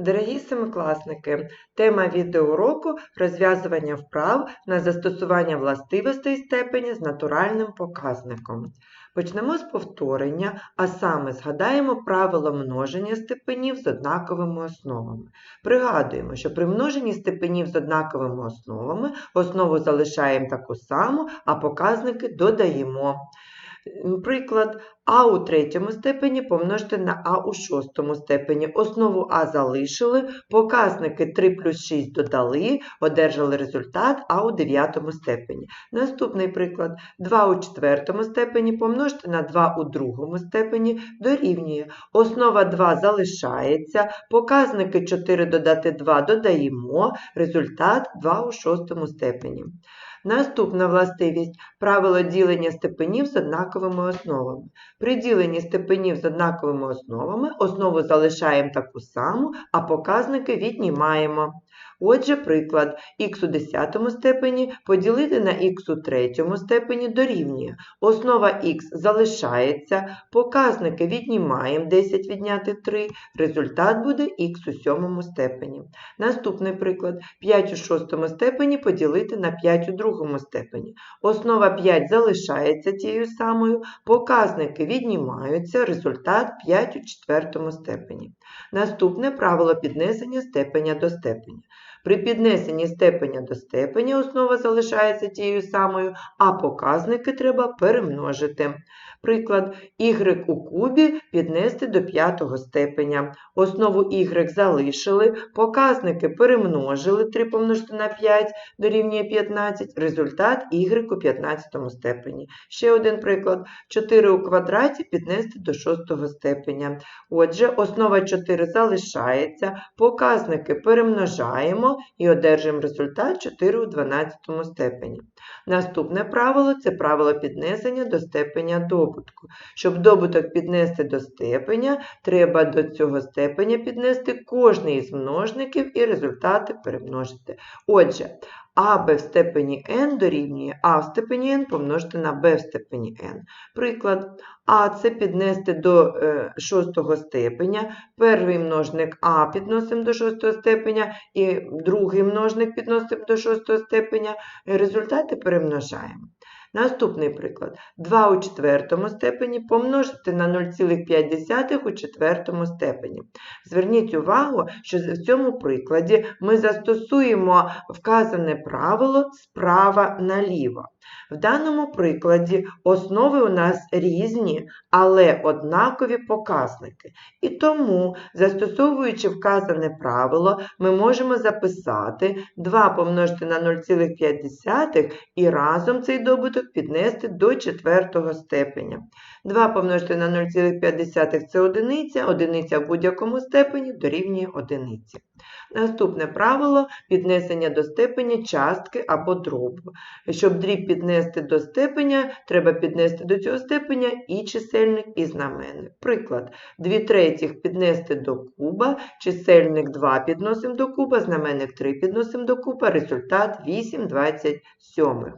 Дорогі семикласники, тема відеоуроку розв'язування вправ на застосування властивостей степені з натуральним показником. Почнемо з повторення, а саме згадаємо правило множення степенів з однаковими основами. Пригадуємо, що при множенні степенів з однаковими основами основу залишаємо таку саму, а показники додаємо. Приклад, а у третьому степені помножити на а у шостому степені. Основу а залишили, показники 3 плюс 6 додали, одержали результат а у дев'ятому степені. Наступний приклад, 2 у четвертому степені помножити на 2 у другому степені дорівнює. Основа 2 залишається, показники 4 додати 2 додаємо, результат 2 у шостому степені. Наступна властивість правило ділення степенів з однаковими основами. При діленні степенів з однаковими основами основу залишаємо таку саму, а показники віднімаємо. Отже, приклад х у 10 степені поділити на х у 3 степені дорівнює. Основа х залишається, показники віднімаємо 10 відняти 3, результат буде х у 7 степені. Наступний приклад 5 у 6 степені поділити на 5 у 2 степені. Основа 5 залишається тією самою, показники віднімаються, результат 5 у 4 степені. Наступне правило піднесення степеня до степеня. При піднесенні степеня до степеня основа залишається тією самою, а показники треба перемножити. Приклад, y у кубі піднести до п'ятого степеня. Основу y залишили, показники перемножили, 3 помножити на 5 дорівнює 15, результат y у 15 степені. Ще один приклад, 4 у квадраті піднести до шостого степеня. Отже, основа 4 залишається, показники перемножаємо і одержимо результат 4 у 12 степені. Наступне правило це правило піднесення до степеня добутку. Щоб добуток піднести до степеня, треба до цього степеня піднести кожний із множників і результати перемножити. Отже, АБ в степені n дорівнює А в степені n помножити на Б в степені n. Приклад, А це піднести до е, шостого степеня, перший множник А підносимо до шостого степеня і другий множник підносимо до шостого степеня, результати перемножаємо. Наступний приклад. 2 у четвертому степені помножити на 0,5 у четвертому степені. Зверніть увагу, що в цьому прикладі ми застосуємо вказане правило справа наліво. В даному прикладі основи у нас різні, але однакові показники. І тому, застосовуючи вказане правило, ми можемо записати 2 помножити на 0,5 і разом цей добуток піднести до четвертого степеня. 2 помножити на 0,5 це одиниця, одиниця в будь-якому степені дорівнює одиниці. Наступне правило піднесення до степеня частки або дробу. Щоб дріб піднести до степеня, треба піднести до цього степеня і чисельник, і знаменник. Приклад, 2 третіх піднести до куба, чисельник 2 підносимо до куба, знаменник 3 підносимо до куба, результат 8 27.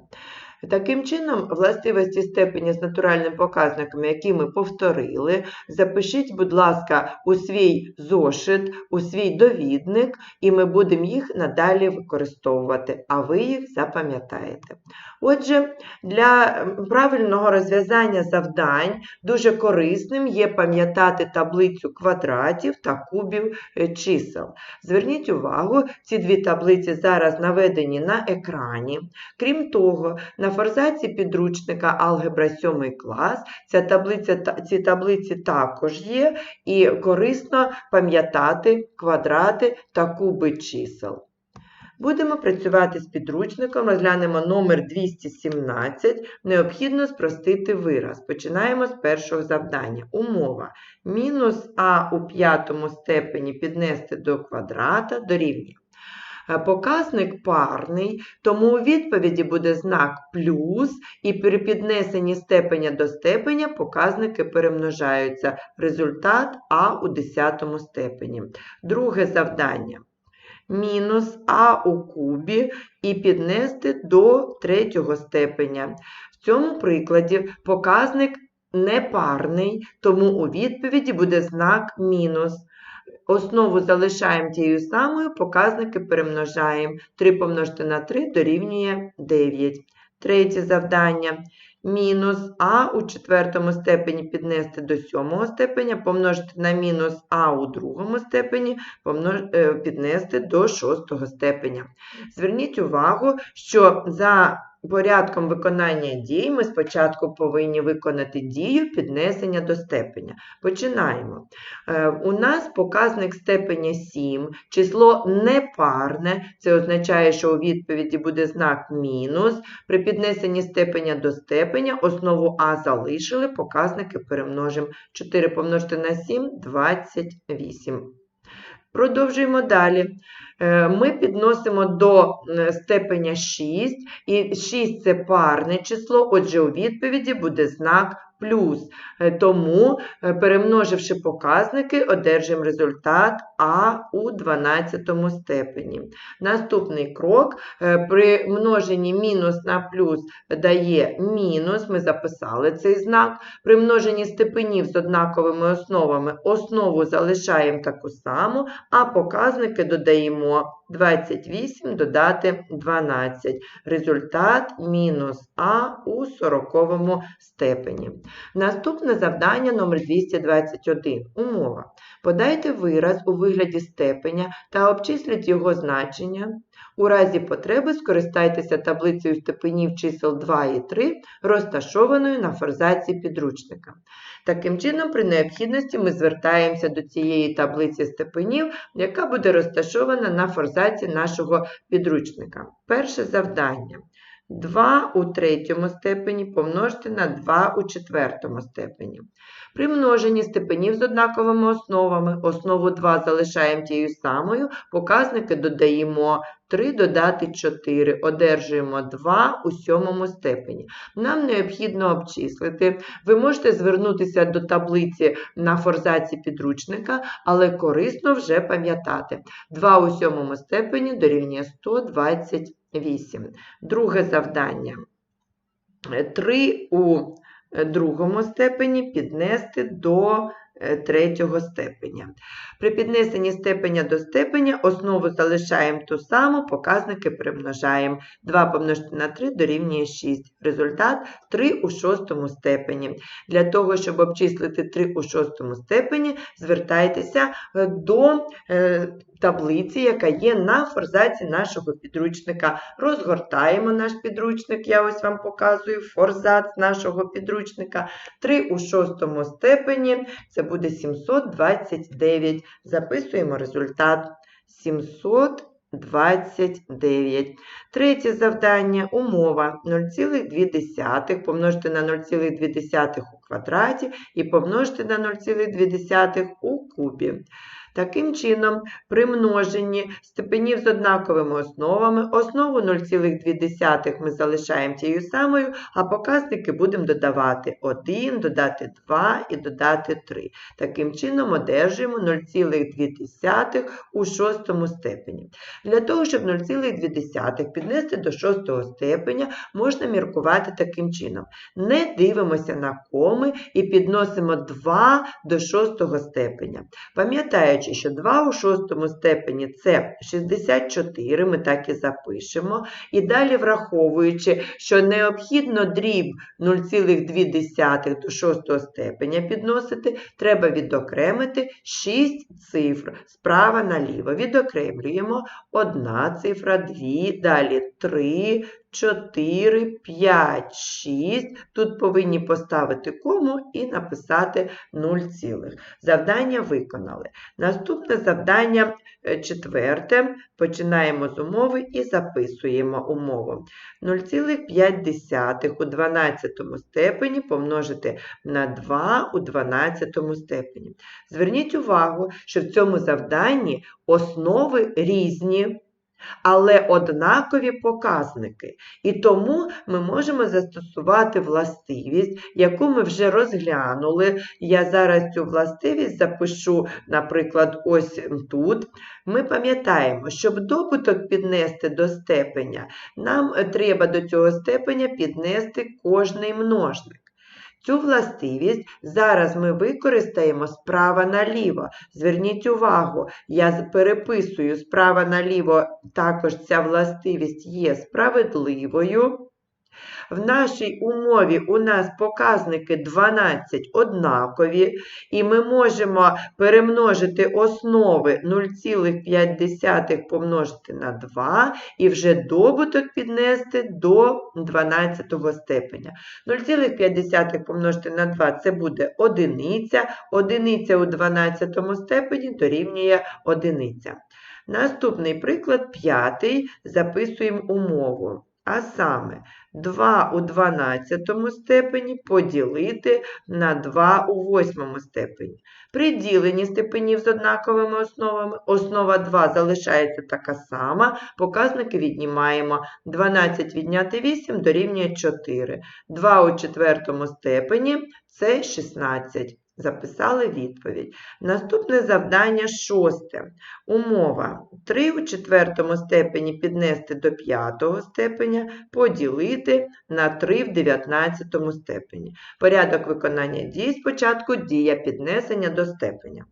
Таким чином, властивості степені з натуральним показником, які ми повторили, запишіть, будь ласка, у свій зошит, у свій довідник, і ми будемо їх надалі використовувати, а ви їх запам'ятаєте. Отже, для правильного розв'язання завдань дуже корисним є пам'ятати таблицю квадратів та кубів е, чисел. Зверніть увагу, ці дві таблиці зараз наведені на екрані. Крім того, на форзаці підручника Алгебра 7 клас ця таблиця, ці таблиці також є, і корисно пам'ятати квадрати та куби чисел. Будемо працювати з підручником, розглянемо номер 217. Необхідно спростити вираз. Починаємо з першого завдання. Умова. Мінус а у п'ятому степені піднести до квадрата дорівнює. Е, Показник парний, тому у відповіді буде знак плюс, і при піднесенні степеня до степеня показники перемножаються. Результат а у 10 степені. Друге завдання мінус а у кубі і піднести до третього степеня. В цьому прикладі показник непарний, тому у відповіді буде знак мінус. Основу залишаємо тією самою, показники перемножаємо. 3 помножити на 3 дорівнює 9. Третє завдання. Мінус а у четвертому степені піднести до сьомого степеня, помножити на мінус а у другому степені, помнож... е, піднести до шостого степеня. Зверніть увагу, що за порядком виконання дій ми спочатку повинні виконати дію піднесення до степеня. Починаємо. Е, У нас показник степеня 7, число непарне, це означає, що у відповіді буде знак мінус. При піднесенні степеня до степеня основу А залишили, показники перемножимо. 4 помножити на 7 – 28. Продовжуємо далі. Е, Ми підносимо до е, степеня 6, і 6 це парне число, отже, у відповіді буде знак плюс. Е, Тому, перемноживши показники, одержимо результат А у 12 степені. Наступний крок. е, При множенні мінус на плюс дає мінус, ми записали цей знак. При множенні степенів з однаковими основами основу залишаємо таку саму, а показники додаємо 28 додати 12. Результат мінус А у 40 степені. Наступне завдання номер 221. Умова. Подайте вираз у вигляді степеня та обчисліть його значення. У разі потреби скористайтеся таблицею степенів чисел 2 і 3, розташованою на форзаці підручника. Таким чином, при необхідності ми звертаємося до цієї таблиці степенів, яка буде розташована на форзаці нашого підручника. Перше завдання. 2 у третьому степені помножити на 2 у четвертому степені. При множенні степенів з однаковими основами, основу 2 залишаємо тією самою, показники додаємо 3 додати 4, одержуємо 2 у сьомому степені. Нам необхідно обчислити. Ви можете звернутися до таблиці на форзаці підручника, але корисно вже пам'ятати. 2 у сьомому степені дорівнює 128. Друге завдання. 3 у е, другому степені піднести до е, третього степеня. При піднесенні степеня до степеня основу залишаємо ту саму, показники примножаємо. 2 помножити на 3 дорівнює 6. Результат 3 у шостому степені. Для того, щоб обчислити 3 у шостому степені, звертайтеся е, до е, таблиці, яка є на форзаці нашого підручника. Розгортаємо наш підручник, я ось вам показую форзац нашого підручника. 3 у шостому степені це буде 729. Записуємо результат 729. Третє завдання – умова 0,2 помножити на 0,2 у квадраті і помножити на 0,2 у кубі. Таким чином, при множенні степенів з однаковими основами, основу 0,2 ми залишаємо тією самою, а показники будемо додавати 1, додати 2 і додати 3. Таким чином, одержуємо 0,2 у шостому степені. Для того, щоб 0,2 піднести до шостого степеня, можна міркувати таким чином. Не дивимося на коми і підносимо 2 до шостого степеня. Пам'ятаючи, що 2 у шостому степені це 64, ми так і запишемо. І далі враховуючи, що необхідно дріб 0,2 до шостого степеня підносити, треба відокремити 6 цифр справа наліво. Відокремлюємо 1 цифра, 2, далі 3, 4, 5, 6. Тут повинні поставити кому і написати 0 цілих. Завдання виконали. Наступне завдання е, четверте. Починаємо з умови і записуємо умову. 0,5 у 12 степені помножити на 2 у 12 степені. Зверніть увагу, що в цьому завданні основи різні але однакові показники. І тому ми можемо застосувати властивість, яку ми вже розглянули. Я зараз цю властивість запишу, наприклад, ось тут. Ми пам'ятаємо, щоб добуток піднести до степеня, нам треба до цього степеня піднести кожний множник. Цю властивість зараз ми використаємо справа наліво. Зверніть увагу, я переписую справа наліво, також ця властивість є справедливою. В нашій умові у нас показники 12 однакові, і ми можемо перемножити основи 0,5 помножити на 2 і вже добуток піднести до 12 степеня. 0,5 помножити на 2 це буде одиниця, одиниця у 12 степені дорівнює одиниця. Наступний приклад, п'ятий, записуємо умову. А саме 2 у 12 степені поділити на 2 у 8 степені. При діленні степенів з однаковими основами основа 2 залишається така сама, показники віднімаємо. 12 відняти 8 дорівнює 4. 2 у четвертому степені це 16. Записали відповідь. Наступне завдання шосте. Умова 3 у четвертому степені піднести до п'ятого степеня, поділити на 3 в 19 степені. Порядок виконання дій спочатку дія піднесення до степеня.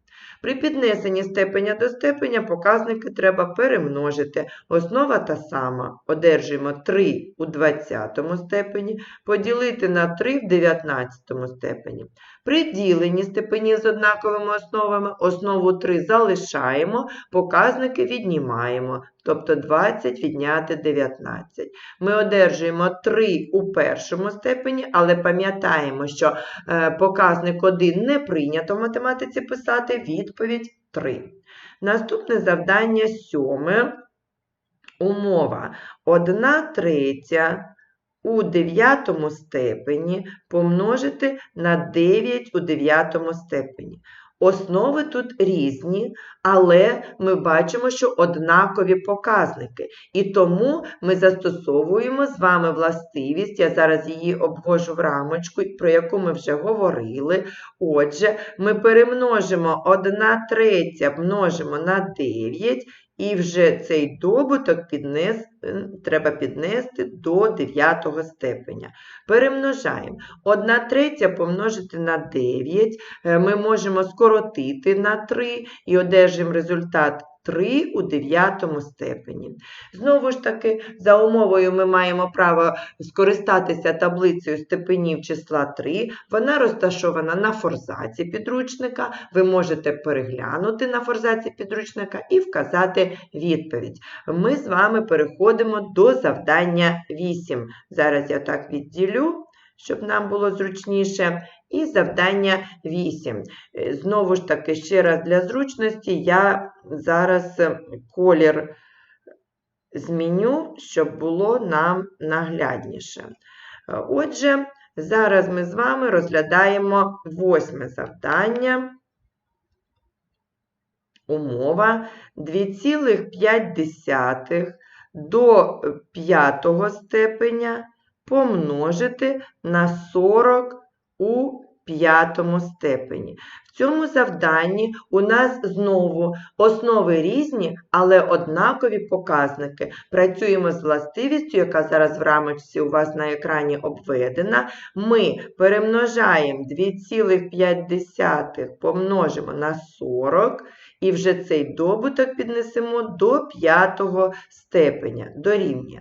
При піднесенні степеня до степеня показники треба перемножити. Основа та сама. Одержуємо 3 у 20 степені, поділити на 3 в 19 степені. При діленні степенів з однаковими основами основу 3 залишаємо, показники віднімаємо, тобто 20 відняти 19. Ми одержуємо 3 у першому степені, але пам'ятаємо, що е, показник 1 не прийнято в математиці писати, відповідь 3. Наступне завдання сьоме. Умова 1 третя у дев'ятому степені помножити на 9 у дев'ятому степені. Основи тут різні, але ми бачимо, що однакові показники. І тому ми застосовуємо з вами властивість, я зараз її обвожу в рамочку, про яку ми вже говорили. Отже, ми перемножимо 1 третя, множимо на 9, і вже цей добуток піднес, треба піднести до 9 степеня. Перемножаємо. 1 третя помножити на 9, е, ми можемо скоротити на 3 і одержимо результат 3 у 9 степені. Знову ж таки, за умовою ми маємо право скористатися таблицею степенів числа 3. Вона розташована на форзаці підручника. Ви можете переглянути на форзаці підручника і вказати відповідь. Ми з вами переходимо до завдання 8. Зараз я так відділю, щоб нам було зручніше. І завдання 8. Е, Знову ж таки, ще раз для зручності, я зараз е, колір зміню, щоб було нам наглядніше. Е, Отже, зараз ми з вами розглядаємо восьме завдання. Умова 2,5 до п'ятого степеня помножити на 40 у п'ятому степені. Цьому завданні у нас знову основи різні, але однакові показники. Працюємо з властивістю, яка зараз в рамочці у вас на екрані обведена. Ми перемножаємо 2,5 помножимо на 40, і вже цей добуток піднесемо до п'ятого степеня, дорівнює.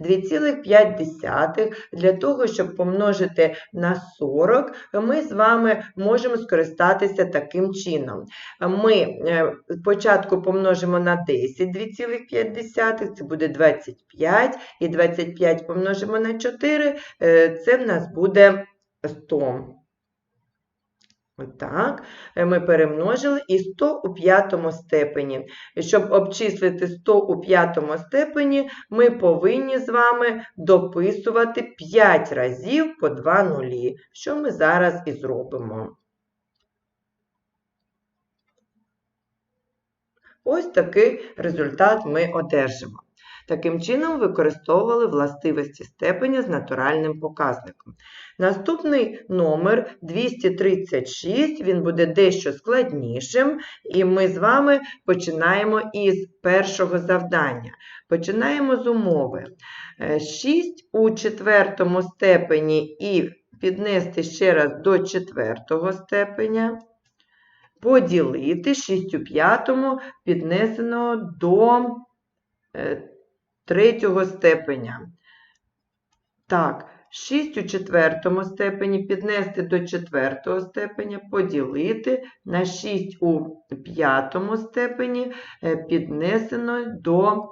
2,5 для того, щоб помножити на 40, ми з вами можемо скористатися таким чином. Ми е, спочатку помножимо на 10 2,5, це буде 25, і 25 помножимо на 4, е, це в нас буде 100. Отак, е, ми перемножили і 100 у п'ятому степені. Щоб обчислити 100 у п'ятому степені, ми повинні з вами дописувати 5 разів по 2 нулі, що ми зараз і зробимо. Ось такий результат ми одержимо. Таким чином використовували властивості степеня з натуральним показником. Наступний номер 236, він буде дещо складнішим, і ми з вами починаємо із першого завдання. Починаємо з умови. 6 у четвертому степені і піднести ще раз до четвертого степеня, поділити 6 у п'ятому піднесено до е, третього степеня. Так, 6 у четвертому степені піднести до четвертого степеня, поділити на 6 у п'ятому степені е, піднесено до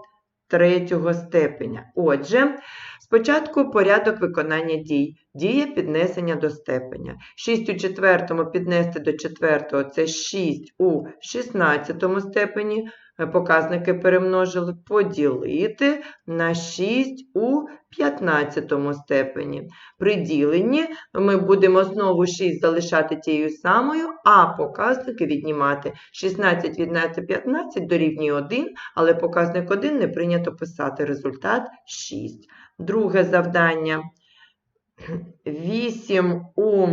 третього степеня. Отже, спочатку порядок виконання дій. Дія піднесення до степеня. 6 у четвертому піднести до четвертого – це 6 у шістнадцятому степені. Показники перемножили, поділити на 6 у 15 степені. При діленні ми будемо знову 6 залишати тією самою, а показники віднімати. 16 відняти 15 дорівнює 1, але показник 1 не прийнято писати. Результат 6. Друге завдання. 8 у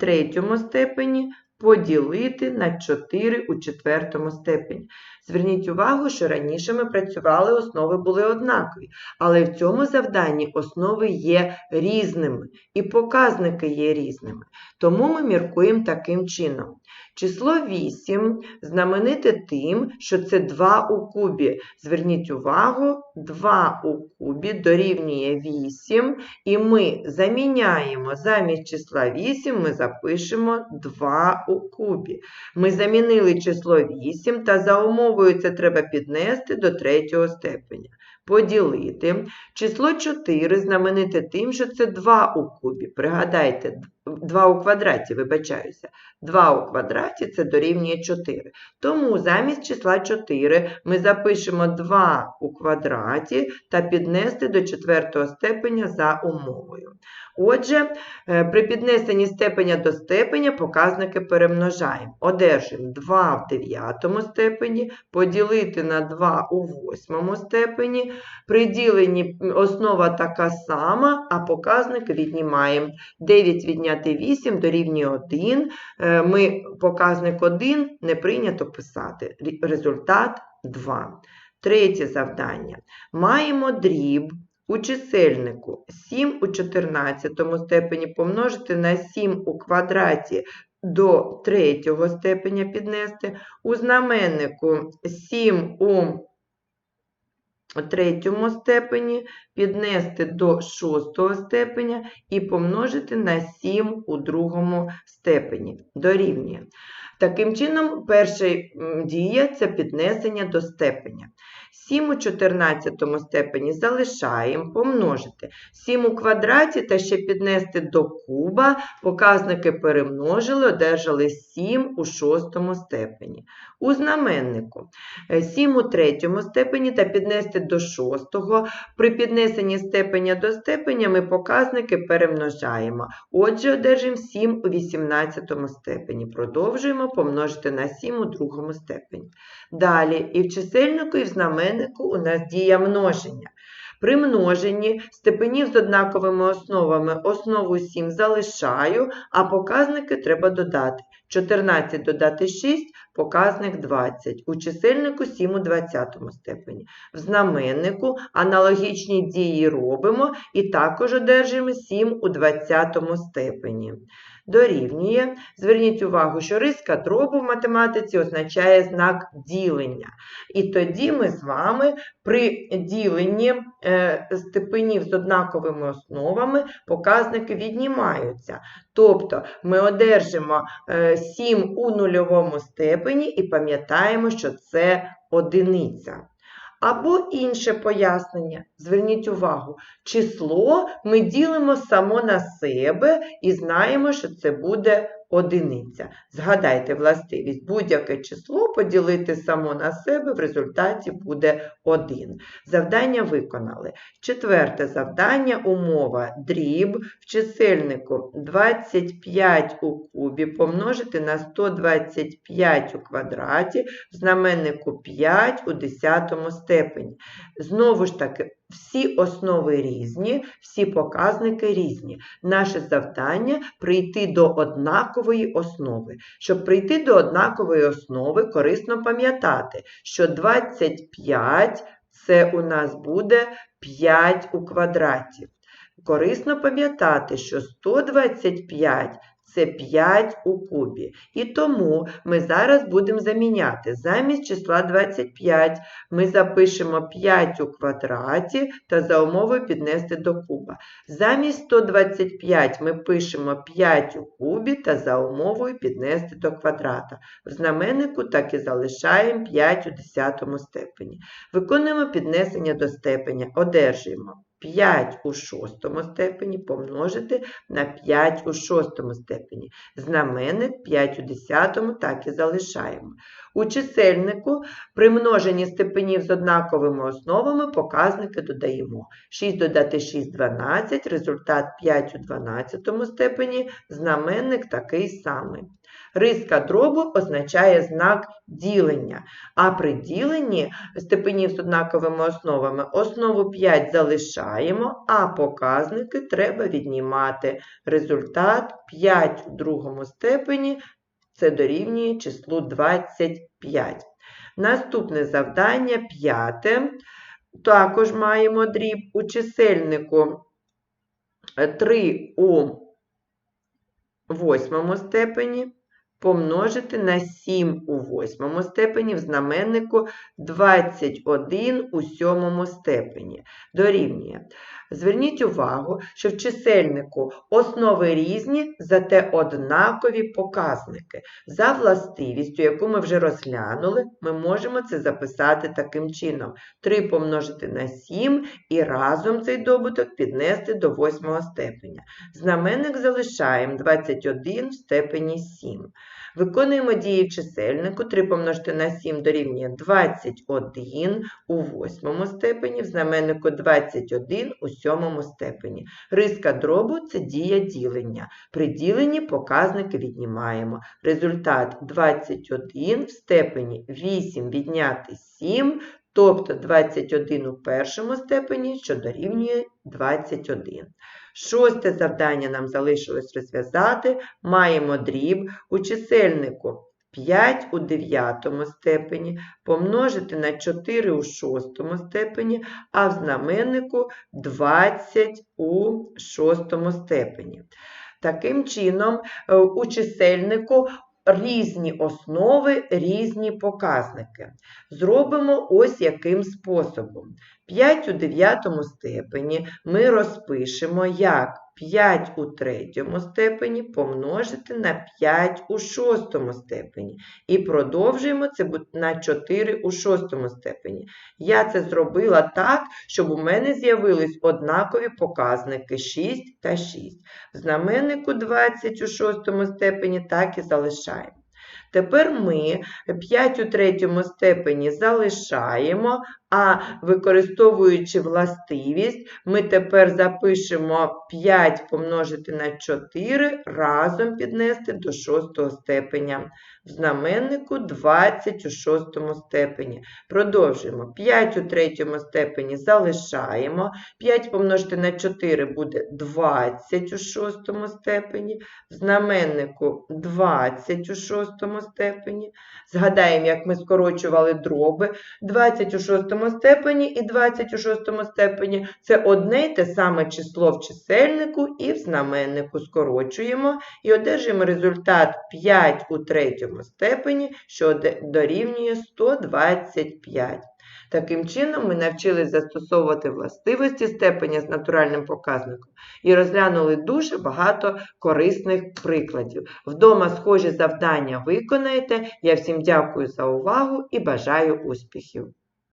третьому степені поділити на 4 у четвертому степені. Зверніть увагу, що раніше ми працювали, основи були однакові, але в цьому завданні основи є різними і показники є різними. Тому ми міркуємо таким чином. Число 8 знамените тим, що це 2 у кубі. Зверніть увагу, 2 у кубі дорівнює 8, і ми заміняємо замість числа 8, ми запишемо 2 у кубі. Ми замінили число 8, та за умовою це треба піднести до третього степеня. Поділити. Число 4 знамените тим, що це 2 у кубі. Пригадайте, 2 у квадраті, вибачаюся. 2 у квадраті це дорівнює 4. Тому замість числа 4 ми запишемо 2 у квадраті та піднести до четвертого степеня за умовою. Отже, е, при піднесенні степеня до степеня показники перемножаємо. Одержимо 2 в 9 степені, поділити на 2 у 8 степені. При діленні основа така сама, а показники віднімаємо. 9 відняти 8 дорівнює 1. Е, Ми показник 1 не прийнято писати. Результат 2. Третє завдання. Маємо дріб у чисельнику 7 у 14 степені помножити на 7 у квадраті до третього степеня піднести. У знаменнику 7 у третьому степені піднести до шостого степеня і помножити на 7 у другому степені. Дорівнює. Таким чином, перша дія – це піднесення до степеня. 7 у 14 степені залишаємо, помножити. 7 у квадраті та ще піднести до куба, показники перемножили, одержали 7 у шостому степені. У знаменнику е, 7 у третьому степені та піднести до шостого. При піднесенні степеня до степеня ми показники перемножаємо. Отже, одержимо 7 у 18 степені. Продовжуємо помножити на 7 у другому степені. Далі і в чисельнику, і в знаменнику у нас дія множення. При множенні степенів з однаковими основами основу 7 залишаю, а показники треба додати. 14 додати 6, показник 20. У чисельнику 7 у 20 степені. В знаменнику аналогічні дії робимо і також одержимо 7 у 20 степені. Дорівнює. Зверніть увагу, що риска дробу в математиці означає знак ділення. І тоді ми з вами при діленні е, степенів з однаковими основами показники віднімаються. Тобто ми одержимо е, 7 у нульовому степені і пам'ятаємо, що це одиниця. Або інше пояснення. Зверніть увагу, число ми ділимо само на себе і знаємо, що це буде одиниця. Згадайте властивість, будь-яке число поділити само на себе, в результаті буде 1. Завдання виконали. Четверте завдання, умова дріб в чисельнику 25 у кубі помножити на 125 у квадраті, в знаменнику 5 у 10 степені. Знову ж таки, всі основи різні, всі показники різні. Наше завдання прийти до однакової основи. Щоб прийти до однакової основи, корисно пам'ятати, що 25 це у нас буде 5 у квадраті. корисно пам'ятати, що 125 це 5 у кубі. І тому ми зараз будемо заміняти. Замість числа 25 ми запишемо 5 у квадраті та за умовою піднести до куба. Замість 125 ми пишемо 5 у кубі та за умовою піднести до квадрата. В знаменнику так і залишаємо 5 у десятому степені. Виконуємо піднесення до степеня, одержуємо 5 у шостому степені помножити на 5 у шостому степені. Знаменник 5 у десятому так і залишаємо. У чисельнику при множенні степенів з однаковими основами показники додаємо. 6 додати 6 – 12, результат 5 у 12 степені, знаменник такий самий. Риска дробу означає знак ділення, а при діленні степенів з однаковими основами основу 5 залишаємо, а показники треба віднімати. Результат 5 у другому степені це дорівнює числу 25. Наступне завдання п'яте. Також маємо дріб у чисельнику 3 у восьмому степені помножити на 7 у восьмому степені в знаменнику 21 у сьомому степені. Дорівнює. Зверніть увагу, що в чисельнику основи різні, зате однакові показники. За властивістю, яку ми вже розглянули, ми можемо це записати таким чином. 3 помножити на 7 і разом цей добуток піднести до восьмого степеня. Знаменник залишаємо 21 в степені 7. Виконуємо дії чисельнику. 3 помножити на 7 дорівнює 21 у восьмому степені, в знаменнику 21 у сьомому степені. Риска дробу – це дія ділення. При діленні показники віднімаємо. Результат 21 в степені 8 відняти 7, тобто 21 у першому степені, що дорівнює 21. Шосте завдання нам залишилось розв'язати. Маємо дріб у чисельнику 5 у дев'ятому степені, помножити на 4 у шостому степені, а в знаменнику 20 у шостому степені. Таким чином, е, у чисельнику різні основи, різні показники. Зробимо ось яким способом. 5 у дев'ятому степені ми розпишемо як 5 у третьому степені помножити на 5 у шостому степені. І продовжуємо це на 4 у шостому степені. Я це зробила так, щоб у мене з'явились однакові показники 6 та 6. В знаменнику 20 у шостому степені так і залишаємо. Тепер ми 5 у третьому степені залишаємо, а використовуючи властивість, ми тепер запишемо 5 помножити на 4 разом піднести до шостого степеня. В знаменнику 20 у шостому степені. Продовжуємо. 5 у третьому степені залишаємо. 5 помножити на 4 буде 20 у шостому степені. В знаменнику 20 у шостому степені. Згадаємо, як ми скорочували дроби. 20 у шостому степені і 20 у шостому степені це одне й те саме число в чисельнику і в знаменнику скорочуємо і одержуємо результат 5 у третьому степені, що дорівнює 125. Таким чином, ми навчились застосовувати властивості степеня з натуральним показником і розглянули дуже багато корисних прикладів. Вдома схожі завдання виконаєте. Я всім дякую за увагу і бажаю успіхів!